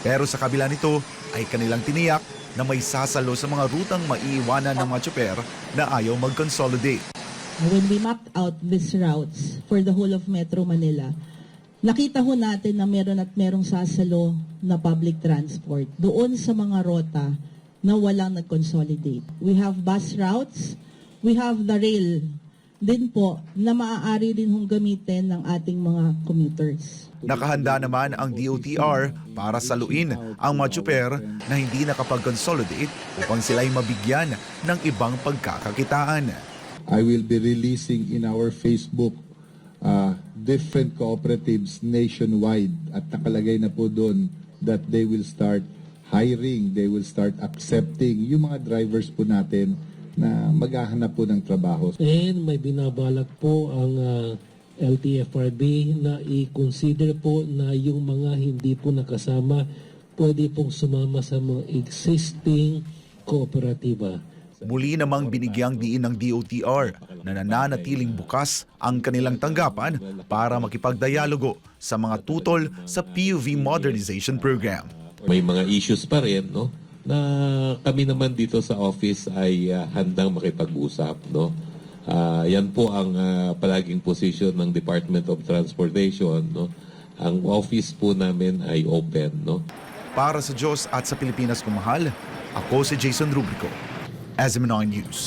Pero sa kabila nito ay kanilang tiniyak na may sasalo sa mga rutang maiiwanan ng mga tsuper na ayaw mag-consolidate. when we mapped out these routes for the whole of Metro Manila, nakita ho natin na meron at merong sasalo na public transport doon sa mga rota na walang nag-consolidate. We have bus routes, we have the rail din po na maaari din hong gamitin ng ating mga commuters. Nakahanda naman ang DOTR para saluin ang mga tsuper na hindi nakapag-consolidate upang sila'y mabigyan ng ibang pagkakakitaan. I will be releasing in our Facebook uh, different cooperatives nationwide at nakalagay na po doon that they will start hiring, they will start accepting yung mga drivers po natin na maghahanap po ng trabaho. And may binabalak po ang ah, LTFRB na i-consider po na yung mga hindi po nakasama pwede pong sumama sa mga existing kooperatiba. Muli namang binigyang diin ng DOTR na nananatiling bukas ang kanilang tanggapan para makipagdialogo sa mga tutol sa PUV Modernization Program. may mga issues pa rin no na kami naman dito sa office ay ah, handang makipag-usap no? Ah, yan po ang ah, palaging position ng Department of Transportation no? Ang office po namin ay open no? Para sa Diyos at sa Pilipinas kumahal, ako si Jason Rubrico, SMNI News.